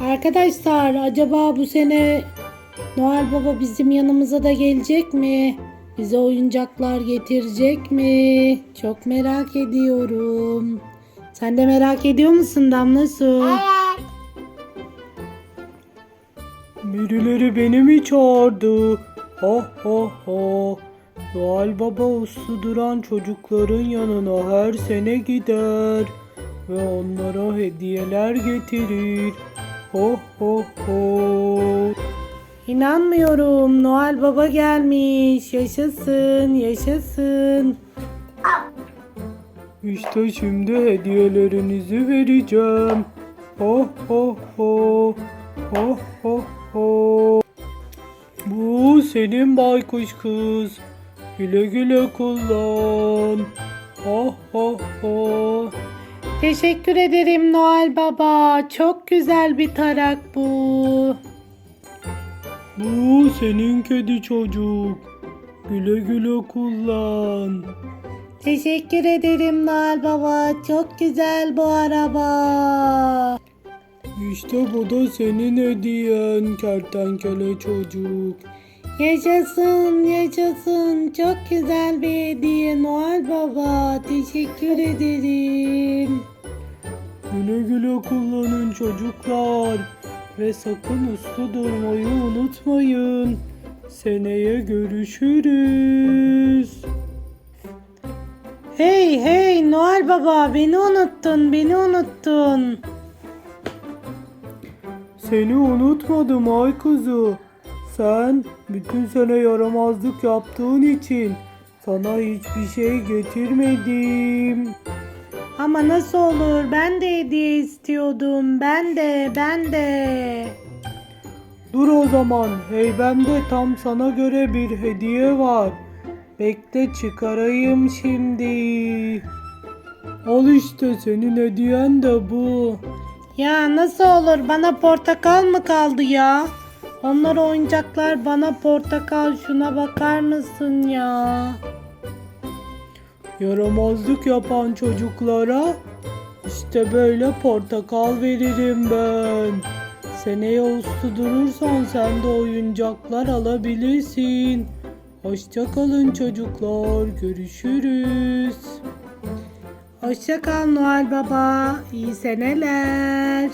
Arkadaşlar acaba bu sene Noel Baba bizim yanımıza da gelecek mi? Bize oyuncaklar getirecek mi? Çok merak ediyorum. Sen de merak ediyor musun Damla Su? Evet. Birileri beni mi çağırdı? Ha ha ha. Noel Baba uslu duran çocukların yanına her sene gider ve onlara hediyeler getirir. Ho ho ho. İnanmıyorum. Noel Baba gelmiş. Yaşasın, yaşasın. İşte şimdi hediyelerinizi vereceğim. Ho ho ho. Ho ho ho. Bu senin baykuş kız. Güle güle kullan. Ho ho ho. Teşekkür ederim Noel Baba. Çok güzel bir tarak bu. Bu senin kedi çocuk. Güle güle kullan. Teşekkür ederim Noel Baba. Çok güzel bu araba. İşte bu da senin hediyen kertenkele çocuk. Yaşasın, yaşasın. Çok güzel bir hediye Noel Baba. Teşekkür ederim. Güle güle kullanın çocuklar. Ve sakın uslu durmayı unutmayın. Seneye görüşürüz. Hey hey Noel Baba beni unuttun, beni unuttun. Seni unutmadım ay kızı. Sen bütün sene yaramazlık yaptığın için sana hiçbir şey getirmedim. Ama nasıl olur? Ben de hediye istiyordum. Ben de, ben de. Dur o zaman heybemde tam sana göre bir hediye var. Bekle çıkarayım şimdi. Al işte senin hediyen de bu. Ya nasıl olur? Bana portakal mı kaldı ya? Onlar oyuncaklar bana portakal. Şuna bakar mısın ya? Yaramazlık yapan çocuklara işte böyle portakal veririm ben. Seneye uslu durursan sen de oyuncaklar alabilirsin. Hoşça kalın çocuklar. Görüşürüz. Hoşça kal Noel Baba. İyi seneler.